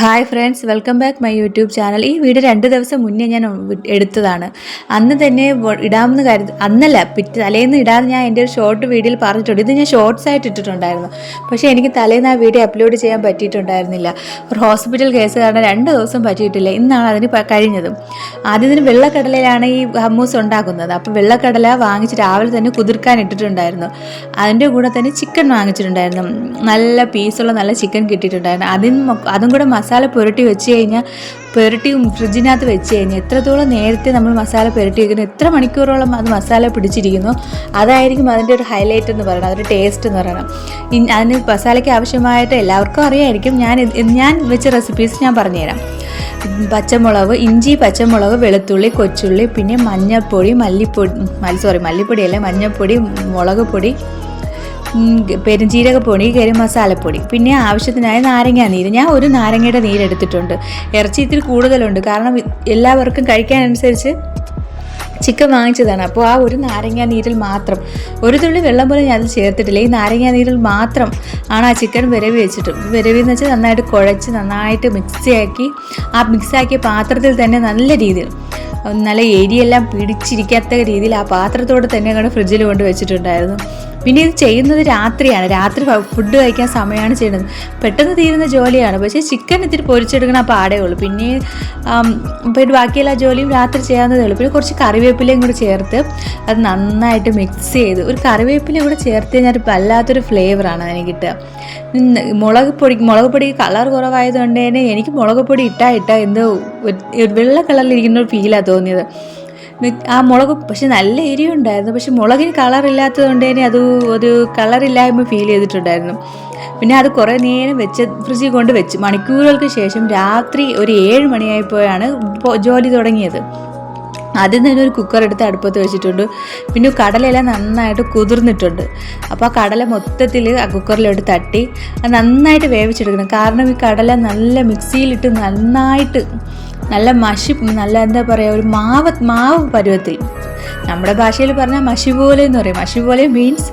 Hi friends welcome back my YouTube channel ഈ video രണ്ട് ദിവസം മുന്നേ ഞാൻ എടുത്തതാണ്. അന്ന് തന്നെ ഇടാമെന്ന് കരുതി അന്നല്ല പിറ്റ് തലേന്ന് ഇടാമെന്ന് ഞാൻ എന്റെ ഒരു ഷോർട്ട് വീഡിയോയിൽ പറഞ്ഞിട്ടുണ്ട്. ഇത് ഞാൻ ഷോർട്സ് ആയിട്ട് ഇട്ടിട്ടുണ്ടായിരുന്നു. പക്ഷേ എനിക്ക് തലേന്ന് ആ വീഡിയോ അപ്ലോഡ് ചെയ്യാൻ പറ്റിയിട്ടുണ്ടായിരുന്നില്ല. ഒരു ഹോസ്പിറ്റൽ കേസ് കാരണം രണ്ട് ദിവസം പറ്റിയിട്ടില്ല. ഇന്നാണ് അതിന് കഴിഞ്ഞത്. ആദ്യം ഇതിന് വെള്ളക്കടലയിലാണ് ഈ ഹമ്മൂസ് ഉണ്ടാക്കുന്നത്. അപ്പോൾ വെള്ളക്കടല വാങ്ങിച്ച് രാവിലെ തന്നെ കുതിർക്കാൻ ഇട്ടിട്ടുണ്ടായിരുന്നു. അതിന്റെ കൂടെ തന്നെ ചിക്കൻ വാങ്ങിച്ചിട്ടുണ്ടായിരുന്നു. നല്ല പീസുള്ള നല്ല ചിക്കൻ കിട്ടിയിട്ടുണ്ടായിരുന്നു. അതിന് അതും കൂടെ മസാല പുരട്ടി വെച്ച് കഴിഞ്ഞാൽ പുരട്ടി ഫ്രിഡ്ജിനകത്ത് വെച്ച് കഴിഞ്ഞാൽ എത്രത്തോളം നേരത്തെ നമ്മൾ മസാല പുരട്ടി വെക്കുന്നു എത്ര മണിക്കൂറോളം അത് മസാല പിടിച്ചിരിക്കുന്നു അതായിരിക്കും അതിന്റെ ഒരു ഹൈലൈറ്റ് എന്ന് പറയുന്നത് അതിന്റെ ടേസ്റ്റ് എന്ന് ഇൻ- അതിന് മസാലയ്ക്ക് ആവശ്യമായിട്ട് എല്ലാവർക്കും അറിയായിരിക്കും ഞാൻ ഞാൻ വെച്ച റെസിപ്പീസ് ഞാൻ പറഞ്ഞുതരാം. പച്ചമുളക് ഇഞ്ചി പച്ചമുളക് വെളുത്തുള്ളി കൊച്ചുള്ളി പിന്നെ മഞ്ഞൾപ്പൊടി മല്ലിപ്പൊടി സോറി മല്ലിപ്പൊടിയല്ല മഞ്ഞൾപ്പൊടി മുളക് പൊടി പെരുംജീരകപ്പൊടി ഗരം മസാലപ്പൊടി പിന്നെ ആവശ്യത്തിനായ നാരങ്ങ നീര്. ഞാൻ ഒരു നാരങ്ങയുടെ നീര് എടുത്തിട്ടുണ്ട്. ഇറച്ചി ഇത്തിരി കൂടുതലുണ്ട്. കാരണം എല്ലാവർക്കും കഴിക്കാനനുസരിച്ച് ചിക്കൻ വാങ്ങിച്ചതാണ്. അപ്പോൾ ആ ഒരു നാരങ്ങ നീരിൽ മാത്രം. ഒരു തുള്ളി വെള്ളം പോലും ഞാൻ ചേർത്തിട്ടില്ല. ഈ നാരങ്ങ നീരിൽ മാത്രം ആണ് ആ ചിക്കൻ വിരവി വെച്ചിട്ട് വിരവി എന്ന് വെച്ചാൽ നന്നായിട്ട് കുഴച്ച് നന്നായിട്ട് മിക്സിയാക്കി ആ മിക്സാക്കിയ പാത്രത്തിൽ തന്നെ നല്ല രീതിയിൽ നല്ല എരിയെല്ലാം പിടിച്ചിരിക്കാത്ത രീതിയിൽ ആ പാത്രത്തോട് തന്നെ അങ്ങോട്ട് ഫ്രിഡ്ജിൽ കൊണ്ട് വെച്ചിട്ടുണ്ടായിരുന്നു. പിന്നെ ഇത് ചെയ്യുന്നത് രാത്രിയാണ്. രാത്രി ഫുഡ് കഴിക്കാൻ സമയമാണ് ചെയ്യുന്നത്. പെട്ടെന്ന് തീരുന്ന ജോലിയാണ്. പക്ഷേ ചിക്കൻ ഇത്തിരി പൊരിച്ചെടുക്കണ പാടേ ഉള്ളൂ. പിന്നെ പിന്നെ ബാക്കിയെല്ലാ ജോലിയും രാത്രി ചെയ്യാവുന്നതേ ഉള്ളൂ. പിന്നെ കുറച്ച് കറിവേപ്പിലയും കൂടി ചേർത്ത് അത് നന്നായിട്ട് മിക്സ് ചെയ്ത് ഒരു കറിവേപ്പില കൂടെ ചേർത്ത് കഴിഞ്ഞാൽ വല്ലാത്തൊരു ഫ്ലേവറാണ് അതിന് കിട്ടുക. മുളക് പൊടി മുളക് പൊടി കളർ കുറവായതുകൊണ്ട് തന്നെ എനിക്ക് മുളക് പൊടി ഇട്ടാ ഇട്ടാ എന്തോ വെള്ള കളറിലിരിക്കുന്ന ഒരു ഫീലാണ് തോന്നിയത്. ആ മുളക് പക്ഷെ നല്ല എരിവുണ്ടായിരുന്നു പക്ഷെ മുളകിന് കളർ ഇല്ലാത്തത് കൊണ്ട് തന്നെ അത് ഒരു കളറില്ലായ്മ ഫീൽ ചെയ്തിട്ടുണ്ടായിരുന്നു. പിന്നെ അത് കുറേ നേരം വെച്ച് ഫ്രിഡ്ജിൽ കൊണ്ട് വെച്ച് മണിക്കൂറുകൾക്ക് ശേഷം രാത്രി ഒരു ഏഴ് മണിയായപ്പോഴാണ് ജോലി തുടങ്ങിയത്. ആദ്യം തന്നെ ഒരു കുക്കർ എടുത്ത് അടുപ്പത്ത് വെച്ചിട്ടുണ്ട്. പിന്നെ കടലയെല്ലാം നന്നായിട്ട് കുതിർന്നിട്ടുണ്ട്. അപ്പോൾ ആ കടല മൊത്തത്തിൽ ആ കുക്കറിലോട്ട് തട്ടി. നന്നായിട്ട് വേവിച്ചെടുക്കണം. കാരണം ഈ കടല നല്ല മിക്സിയിലിട്ട് നന്നായിട്ട് നല്ല മഷി നല്ല എന്താ പറയുക ഒരു മാവ് മാവ് പരുവത്തിൽ. നമ്മുടെ ഭാഷയിൽ പറഞ്ഞാൽ മഷി പോലെ എന്ന് പറയും. മഷി പോലെ മീൻസ്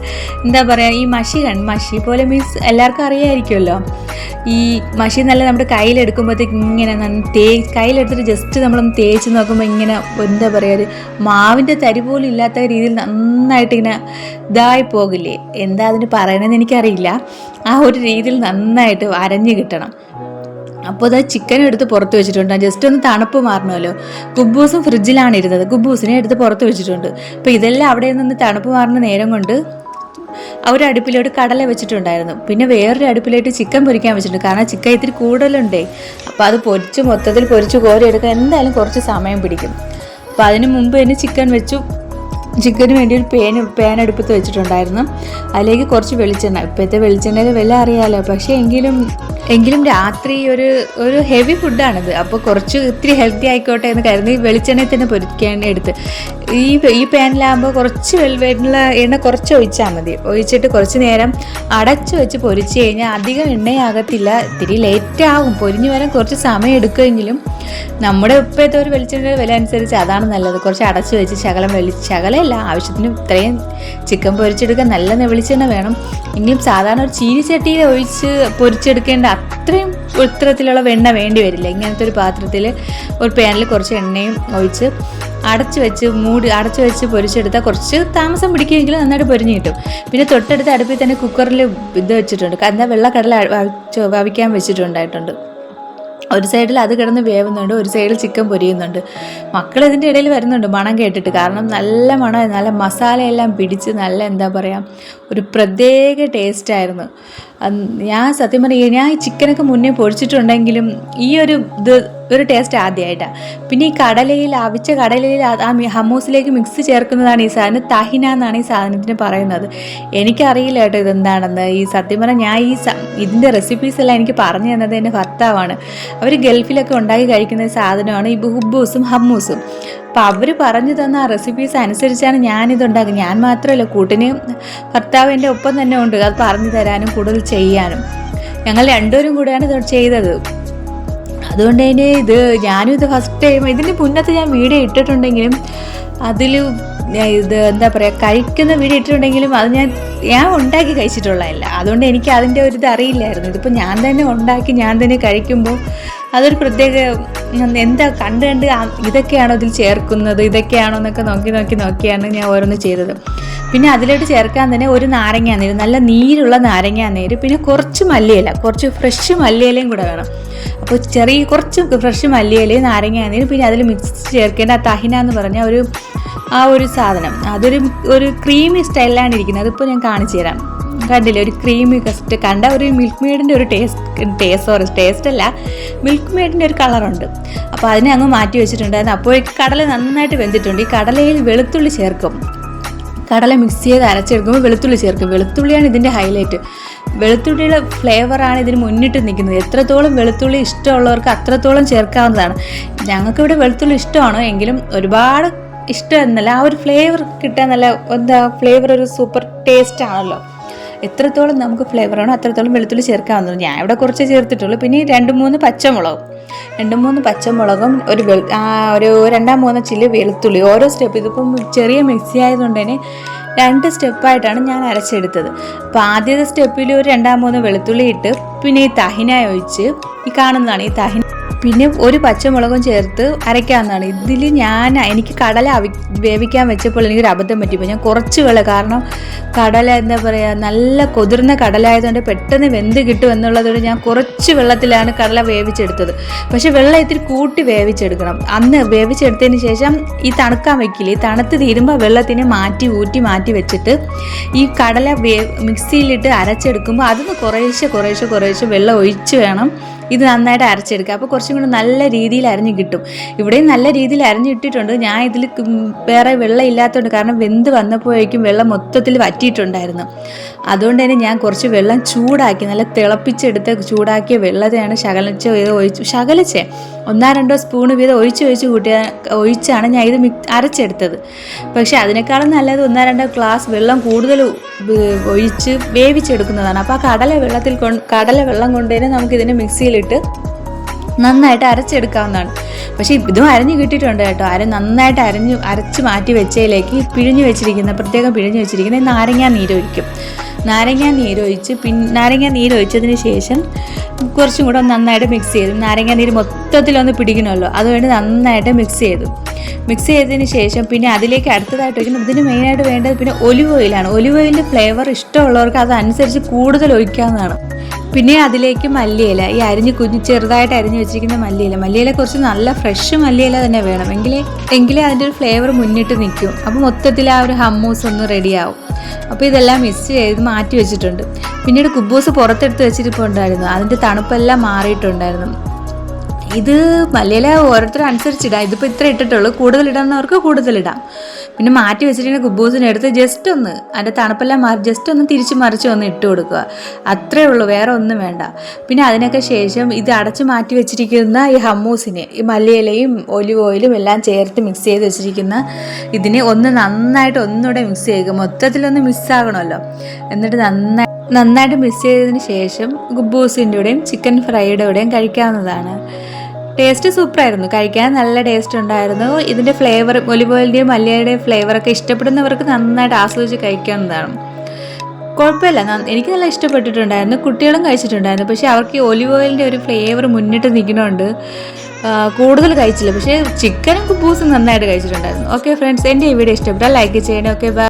എന്താ പറയുക ഈ മഷി മഷി പോലെ മീൻസ് എല്ലാവർക്കും അറിയാമായിരിക്കുമല്ലോ ഈ മഷി നല്ല നമ്മുടെ കയ്യിലെടുക്കുമ്പോഴത്തേക്ക് ഇങ്ങനെ തേ കയ്യിലെടുത്തിട്ട് ജസ്റ്റ് നമ്മളൊന്ന് തേച്ച് നോക്കുമ്പോൾ ഇങ്ങനെ എന്താ പറയുക ഒരു മാവിന്റെ തരി പോലും ഇല്ലാത്ത രീതിയിൽ നന്നായിട്ട് ഇങ്ങനെ ഇതായി പോകില്ലേ? എന്താ അതിന് പറയണമെന്ന് എനിക്കറിയില്ല. ആ ഒരു രീതിയിൽ നന്നായിട്ട് അരഞ്ഞു കിട്ടണം. അപ്പോൾ അത് ചിക്കൻ എടുത്ത് പുറത്ത് വെച്ചിട്ടുണ്ട്. ജസ്റ്റ് ഒന്ന് തണുപ്പ് മാറണമല്ലോ. കുബൂസും ഫ്രിഡ്ജിലാണ് ഇരുന്നത്. കുബൂസിനെ എടുത്ത് പുറത്ത് വെച്ചിട്ടുണ്ട്. അപ്പോൾ ഇതെല്ലാം അവിടെ നിന്ന് തണുപ്പ് മാറുന്ന നേരം കൊണ്ട് ഒരു അടുപ്പിലോട്ട് കടല വെച്ചിട്ടുണ്ടായിരുന്നു. പിന്നെ വേറൊരു അടുപ്പിലോട്ട് ചിക്കൻ പൊരിക്കാൻ വെച്ചിട്ടുണ്ട്. കാരണം ചിക്കൻ ഇത്തിരി കൂടുതലുണ്ടേ. അപ്പോൾ അത് പൊരിച്ച് മൊത്തത്തിൽ പൊരിച്ച് കോരി എടുക്കാൻ എന്തായാലും കുറച്ച് സമയം പിടിക്കും. അപ്പോൾ അതിന് മുമ്പ് തന്നെ ചിക്കൻ വെച്ചു. ചിക്കന് വേണ്ടി ഒരു പേന പേനടുപ്പത്ത് വെച്ചിട്ടുണ്ടായിരുന്നു. അതിലേക്ക് കുറച്ച് വെളിച്ചെണ്ണ. ഇപ്പോഴത്തെ വെളിച്ചെണ്ണയിൽ വില അറിയാമല്ലോ പക്ഷേ എങ്കിലും എങ്കിലും രാത്രി ഒരു ഒരു ഹെവി ഫുഡാണിത് അപ്പോൾ കുറച്ച് ഇത്തിരി ഹെൽത്തി ആയിക്കോട്ടെ എന്ന് കരുതി വെളിച്ചെണ്ണയിൽ തന്നെ പൊരിക്കാൻ എടുത്ത്. ഈ ഈ പാനിലാകുമ്പോൾ കുറച്ച് വെള്ള എണ്ണ കുറച്ച് ഒഴിച്ചാൽ മതി. ഒഴിച്ചിട്ട് കുറച്ച് നേരം അടച്ചു വെച്ച് പൊരിച്ച് കഴിഞ്ഞാൽ അധികം എണ്ണയാകത്തില്ല. ഇത്തിരി ലേറ്റ് ആകും. പൊരിഞ്ഞു വരാൻ കുറച്ച് സമയം എടുക്കുമെങ്കിലും നമ്മുടെ ഇപ്പോഴത്തെ ഒരു വെളിച്ചെണ്ണയുടെ വില അനുസരിച്ച് അതാണ് നല്ലത്. കുറച്ച് അടച്ചു വെച്ച് ശകലം വെളി ശകലമല്ല ആവശ്യത്തിന് ഇത്രയും ചിക്കൻ പൊരിച്ചെടുക്കാൻ നല്ല വെളിച്ചെണ്ണ വേണം. എങ്കിലും സാധാരണ ഒരു ചീനിച്ചട്ടിയിൽ ഒഴിച്ച് പൊരിച്ചെടുക്കേണ്ട അത്രയും ഉത്തരത്തിലുള്ള വെണ്ണ വേണ്ടി വരില്ല. ഇങ്ങനത്തെ ഒരു പാത്രത്തിൽ ഒരു പാനിൽ കുറച്ച് എണ്ണയും ഒഴിച്ച് അടച്ചു വെച്ച് മൂടി അടച്ചു വെച്ച് പൊരിച്ചെടുത്താൽ കുറച്ച് താമസം പിടിക്കുമെങ്കിലും നന്നായിട്ട് പൊരിഞ്ഞ് കിട്ടും. പിന്നെ തൊട്ടടുത്ത് അടുപ്പിൽ തന്നെ കുക്കറിൽ ഇത് വെച്ചിട്ടുണ്ട്. എന്താ വെള്ളക്കടല വവിക്കാൻ വെച്ചിട്ടുണ്ടായിട്ടുണ്ട്. ഒരു സൈഡിൽ അത് കിടന്ന് വേവുന്നുണ്ട് ഒരു സൈഡിൽ ചിക്കൻ പൊരിയുന്നുണ്ട്. മക്കൾ ഇതിന്റെ ഇടയിൽ വരുന്നുണ്ട് മണം കേട്ടിട്ട്. കാരണം നല്ല മണം നല്ല മസാലയെല്ലാം പിടിച്ച് നല്ല എന്താ പറയുക ഒരു പ്രത്യേക ടേസ്റ്റായിരുന്നു ഞാൻ സത്യം പറയുക ഞാൻ ഈ ചിക്കനൊക്കെ മുന്നേ പൊരിച്ചിട്ടുണ്ടെങ്കിലും ഈ ഒരു ഇത് ഒരു ടേസ്റ്റ് ആദ്യമായിട്ടാണ് പിന്നെ ഈ കടലയിൽ അവിച്ച കടലയിൽ ആ- ഹമ്മൂസിലേക്ക് മിക്സ് ചേർക്കുന്നതാണ് ഈ സാധനം. തഹിന എന്നാണ് ഈ സാധനത്തിന് പറയുന്നത്. എനിക്കറിയില്ല കേട്ടോ ഇതെന്താണെന്ന്. ഈ സത്യം പറഞ്ഞാൽ ഞാൻ ഈ ഇതിന്റെ റെസിപ്പീസ് എല്ലാം എനിക്ക് പറഞ്ഞു തന്നത് എന്റെ ഭർത്താവാണ്. അവർ ഗൾഫിലൊക്കെ ഉണ്ടാക്കി കഴിക്കുന്ന സാധനമാണ് ഈ ബുഹുബൂസും ഹമ്മൂസും അപ്പോൾ അവർ പറഞ്ഞു തന്ന ആ റെസിപ്പീസ് അനുസരിച്ചാണ് ഞാനിത് ഉണ്ടാക്കുന്നത്. ഞാൻ മാത്രമല്ല കൂട്ടിന് ഭർത്താവ് എന്റെ ഒപ്പം തന്നെ ഉണ്ട്. അത് പറഞ്ഞു തരാനും കൂടുതൽ ചെയ്യാനും. ഞങ്ങൾ രണ്ടുപേരും കൂടെയാണ് ഇത് ചെയ്തത്. അതുകൊണ്ട് തന്നെ ഇത് ഞാനും ഇത് ഫസ്റ്റ് ടൈം ഇതിന് മുന്നത്തെ ഞാൻ വീഡിയോ ഇട്ടിട്ടുണ്ടെങ്കിലും അതിൽ ഇത് എന്താ പറയുക കഴിക്കുന്ന വീഡിയോ ഇട്ടിട്ടുണ്ടെങ്കിലും അത് ഞാൻ ഞാൻ ഉണ്ടാക്കി കഴിച്ചിട്ടുള്ളതല്ല. അതുകൊണ്ട് എനിക്ക് അതിന്റെ ഒരു ഇത് അറിയില്ലായിരുന്നു. ഇതിപ്പോൾ ഞാൻ തന്നെ ഉണ്ടാക്കി ഞാൻ തന്നെ കഴിക്കുമ്പോൾ അതൊരു പ്രത്യേക എന്താ കണ്ട് കണ്ട് ഇതൊക്കെയാണോ ഇതിൽ ചേർക്കുന്നത് ഇതൊക്കെയാണോ എന്നൊക്കെ നോക്കി നോക്കി നോക്കിയാണ് ഞാൻ ഓരോന്ന് ചെയ്തത്. പിന്നെ അതിലോട്ട് ചേർക്കാൻ തന്നെ ഒരു നാരങ്ങാനേര് നല്ല നീരുള്ള നാരങ്ങ നീര് പിന്നെ കുറച്ച് മല്ലിയില കുറച്ച് ഫ്രഷ് മല്ലിയിലയും കൂടെ വേണം. അപ്പോൾ ചെറിയ കുറച്ച് ഫ്രഷ് മല്ലിയില നാരങ്ങ ആണെങ്കിലും പിന്നെ അതിൽ മിക്സ് ചേർക്കേണ്ട തഹിന എന്ന് പറഞ്ഞ ഒരു ആ ഒരു സാധനം. അതൊരു ഒരു ക്രീമി സ്റ്റൈലിലാണ് ഇരിക്കുന്നത്. അതിപ്പോൾ ഞാൻ കാണിച്ചു തരാം. കണ്ടില്ലേ? ഒരു ക്രീമി കസ്റ്റ് കണ്ട ഒരു മിൽക്ക് മെയ്ഡിന്റെ ഒരു ടേസ്റ്റ് ടേസ്റ്റ് സോറി ടേസ്റ്റ് അല്ല. മിൽക്ക് മെയ്ഡിന്റെ ഒരു കളറുണ്ട് അപ്പോൾ അതിനെ അങ്ങ് മാറ്റി വെച്ചിട്ടുണ്ടായിരുന്നു. അപ്പോഴേക്ക് കടല നന്നായിട്ട് വെന്തിട്ടുണ്ട്. ഈ കടലയിൽ വെളുത്തുള്ളി ചേർക്കും. കടല മിക്സ് ചെയ്ത് അരച്ചെടുക്കുമ്പോൾ വെളുത്തുള്ളി ചേർക്കും. വെളുത്തുള്ളിയാണ് ഇതിന്റെ ഹൈലൈറ്റ് വെളുത്തുള്ളിയുടെ ഫ്ലേവറാണ് ഇതിന് മുന്നിട്ട് നിൽക്കുന്നത്. എത്രത്തോളം വെളുത്തുള്ളി ഇഷ്ടമുള്ളവർക്ക് അത്രത്തോളം ചേർക്കാവുന്നതാണ്. ഞങ്ങൾക്കിവിടെ വെളുത്തുള്ളി ഇഷ്ടമാണ്. എങ്കിലും ഒരുപാട് ഇഷ്ടം എന്നല്ല ആ ഒരു ഫ്ലേവർ കിട്ടാൻ നല്ല എന്താ ഫ്ലേവർ ഒരു സൂപ്പർ ടേസ്റ്റ് ആണല്ലോ. എത്രത്തോളം നമുക്ക് ഫ്ലേവർ ഫ്ലേവറാണോ അത്രത്തോളം വെളുത്തുള്ളി ചേർക്കാവുന്നത് ഞാൻ ഇവിടെ കുറച്ച് ചേർത്തിട്ടുള്ളൂ. പിന്നെ രണ്ട് മൂന്ന് പച്ചമുളകും. രണ്ട് മൂന്ന് പച്ചമുളകും ഒരു ഒരു രണ്ടാം മൂന്ന് ചില്ലി വെളുത്തുള്ളി. ഓരോ സ്റ്റെപ്പ് ഇതിപ്പം ചെറിയ മിക്സി ആയതുകൊണ്ട് തന്നെ രണ്ട് സ്റ്റെപ്പായിട്ടാണ് ഞാൻ അരച്ചെടുത്തത്. അപ്പോൾ ആദ്യത്തെ സ്റ്റെപ്പിൽ ഒരു രണ്ടാം മൂന്ന് വെളുത്തുള്ളി ഇട്ട് പിന്നെ ഈ തഹിന ഒഴിച്ച് ഈ കാണുന്നതാണ് ഈ തഹിന. പിന്നെ ഒരു പച്ചമുളകും ചേർത്ത് അരയ്ക്കാവുന്നതാണ്. ഇതിൽ ഞാൻ എനിക്ക് കടല വേവിക്കാൻ വെച്ചപ്പോൾ എനിക്കൊരു അബദ്ധം പറ്റിപ്പോയി. ഞാൻ കുറച്ച് വെള്ളം കാരണം കടല എന്താ പറയുക നല്ല കുതിർന്ന കടലായതുകൊണ്ട് പെട്ടെന്ന് വെന്ത് കിട്ടും എന്നുള്ളതുകൊണ്ട് ഞാൻ കുറച്ച് വെള്ളത്തിലാണ് കടല വേവിച്ചെടുത്തത്. പക്ഷെ വെള്ളം ഇത്തിരി കൂട്ടി വേവിച്ചെടുക്കണം. അന്ന് വേവിച്ചെടുത്തതിന് ശേഷം ഈ തണുക്കാൻ വെക്കില്ല തണുത്ത് തീരുമ്പോൾ വെള്ളത്തിനെ മാറ്റി ഊറ്റി മാറ്റി വെച്ചിട്ട് ഈ കടല വേ മിക്സിയിലിട്ട് അരച്ചെടുക്കുമ്പോൾ അതിന് കുറേശ്ശെ കുറേശ്ശെ കുറേശ്ശെ വെള്ളം ഒഴിച്ച് വേണം. ഇത് നന്നായിട്ട് അരച്ചെടുക്കുക. അപ്പോൾ കുറച്ചും കൂടി നല്ല രീതിയിൽ അരിഞ്ഞ് കിട്ടും. ഇവിടെയും നല്ല രീതിയിൽ അരിഞ്ഞിട്ടിട്ടുണ്ട് ഞാൻ ഇതിൽ വേറെ വെള്ളം ഇല്ലാത്തതുകൊണ്ട് കാരണം വെന്ത് വന്നപ്പോഴേക്കും വെള്ളം മൊത്തത്തിൽ വറ്റിയിട്ടുണ്ടായിരുന്നു. അതുകൊണ്ട് തന്നെ ഞാൻ കുറച്ച് വെള്ളം ചൂടാക്കി നല്ല തിളപ്പിച്ചെടുത്ത് ചൂടാക്കിയ വെള്ളത്തെയാണ് ശകലിച്ച് വീതം ഒഴിച്ച് ശകലിച്ച്. ഒന്നാ രണ്ടോ സ്പൂൺ വീതം ഒഴിച്ച് ഒഴിച്ച് കൂട്ടിയ ഒഴിച്ചാണ് ഞാൻ ഇത് മിക് അരച്ചെടുത്തത്. പക്ഷേ അതിനേക്കാളും നല്ലത് ഒന്നാ രണ്ടോ ഗ്ലാസ് വെള്ളം കൂടുതൽ ഒഴിച്ച് വേവിച്ചെടുക്കുന്നതാണ്. അപ്പോൾ ആ കടല വെള്ളത്തിൽ കടല വെള്ളം കൊണ്ടുതന്നെ നമുക്കിതിനെ മിക്സിയിലിട്ട് നന്നായിട്ട് അരച്ചെടുക്കാവുന്നതാണ്. പക്ഷേ ഇതും അരഞ്ഞു കിട്ടിയിട്ടുണ്ട് കേട്ടോ. അര നന്നായിട്ട് അരഞ്ഞു അരച്ച് മാറ്റി വെച്ചതിലേക്ക് പിഴിഞ്ഞു വെച്ചിരിക്കുന്ന പ്രത്യേകം പിഴിഞ്ഞു വെച്ചിരിക്കുന്ന നാരങ്ങാ നീരൊഴിക്കും. നാരങ്ങാ നീരൊഴിച്ച് പിന്നെ നാരങ്ങാ നീരൊഴിച്ചതിന് ശേഷം കുറച്ചും കൂടെ നന്നായിട്ട് മിക്സ് ചെയ്തു. നാരങ്ങാ നീര് മൊത്തത്തിലൊന്ന് പിടിക്കണമല്ലോ. അതുകൊണ്ട് നന്നായിട്ട് മിക്സ് ചെയ്തു. മിക്സ് ചെയ്തതിന് ശേഷം പിന്നെ അതിലേക്ക് അടുത്തതായിട്ട് ഒഴിക്കുന്നത് ഇതിന് മെയിനായിട്ട് വേണ്ടത് പിന്നെ ഒലിവ് ഓയിലാണ് ഒലിവ് ഓയിലിന്റെ ഫ്ലേവർ ഇഷ്ടമുള്ളവർക്ക് അതനുസരിച്ച് കൂടുതൽ ഒഴിക്കാവുന്നതാണ്. പിന്നെ അതിലേക്ക് മല്ലിയില. ഈ അരിഞ്ഞ് കുഞ്ഞ് ചെറുതായിട്ട് അരിഞ്ഞ് വെച്ചിരിക്കുന്ന മല്ലിയില. മല്ലിയില കുറച്ച് നല്ല ഫ്രഷ് മല്ലിയില തന്നെ വേണം. എങ്കിലേ എങ്കിലേ അതിന്റെ ഒരു ഫ്ലേവർ മുന്നിട്ട് നിൽക്കും. അപ്പോൾ മൊത്തത്തിൽ ആ ഒരു ഹമ്മൂസ് ഒന്ന് റെഡിയാവും അപ്പോൾ ഇതെല്ലാം മിക്സ് ചെയ്ത് മാറ്റി വെച്ചിട്ടുണ്ട്. പിന്നീട് കുബൂസ് പുറത്തെടുത്ത് വെച്ചിരിപ്പുണ്ടായിരുന്നു അതിന്റെ തണുപ്പെല്ലാം മാറിയിട്ടുണ്ടായിരുന്നു. ഇത് മലയില ഓരോരുത്തരും അനുസരിച്ചിടാം. ഇതിപ്പോൾ ഇത്ര ഇട്ടിട്ടുള്ളൂ. കൂടുതൽ കൂടുതലിടാം പിന്നെ മാറ്റി വെച്ചിട്ടുണ്ടെങ്കിൽ കുബൂസിനെ എടുത്ത് ജസ്റ്റ് ഒന്ന് അതിന്റെ തണുപ്പെല്ലാം മാറി ജസ്റ്റ് ഒന്ന് തിരിച്ച് മറിച്ച് ഒന്ന് ഇട്ട് കൊടുക്കുക. അത്രേ ഉള്ളൂ വേറെ ഒന്നും വേണ്ട. പിന്നെ അതിനൊക്കെ ശേഷം ഇത് അടച്ച് മാറ്റി വെച്ചിരിക്കുന്ന ഈ ഹമ്മൂസിനെ ഈ മല്ലിയിലയും ഒലിവ് ഓയിലും എല്ലാം ചേർത്ത് മിക്സ് ചെയ്ത് വെച്ചിരിക്കുന്ന ഇതിനെ ഒന്ന് നന്നായിട്ട് ഒന്നുകൂടെ മിക്സ് ചെയ്യുക. മൊത്തത്തിലൊന്ന് മിക്സ് ആകണമല്ലോ എന്നിട്ട് നന്നായി നന്നായിട്ട് മിക്സ് ചെയ്തതിന് ശേഷം ഗുബൂസിന്റെ കൂടെയും ചിക്കൻ ഫ്രൈയുടെ കൂടെയും കഴിക്കാവുന്നതാണ്. ടേസ്റ്റ് സൂപ്പറായിരുന്നു. കഴിക്കാൻ നല്ല ടേസ്റ്റ് ഉണ്ടായിരുന്നു. ഇതിന്റെ ഫ്ലേവർ ഒലിവ് മല്ലിയുടെയും ഫ്ലേവറൊക്കെ ഇഷ്ടപ്പെടുന്നവർക്ക് നന്നായിട്ട് ആസ്വദിച്ച് കഴിക്കാവുന്നതാണ്. കുഴപ്പമില്ല. എനിക്ക് നല്ല ഇഷ്ടപ്പെട്ടിട്ടുണ്ടായിരുന്നു. കുട്ടികളും കഴിച്ചിട്ടുണ്ടായിരുന്നു. പക്ഷേ അവർക്ക് ഈ ഒലിവ് ഓയിലിന്റെ ഒരു ഫ്ലേവർ മുന്നിട്ട് നിൽക്കണുണ്ട് കൂടുതൽ കഴിച്ചില്ല. പക്ഷേ ചിക്കനും കുബൂസും നന്നായിട്ട് കഴിച്ചിട്ടുണ്ടായിരുന്നു. ഓക്കെ ഫ്രണ്ട്സ് എന്റെ ഈ വീഡിയോ ഇഷ്ടപ്പെട്ടാൽ ലൈക്ക് ചെയ്യണം. Okay bye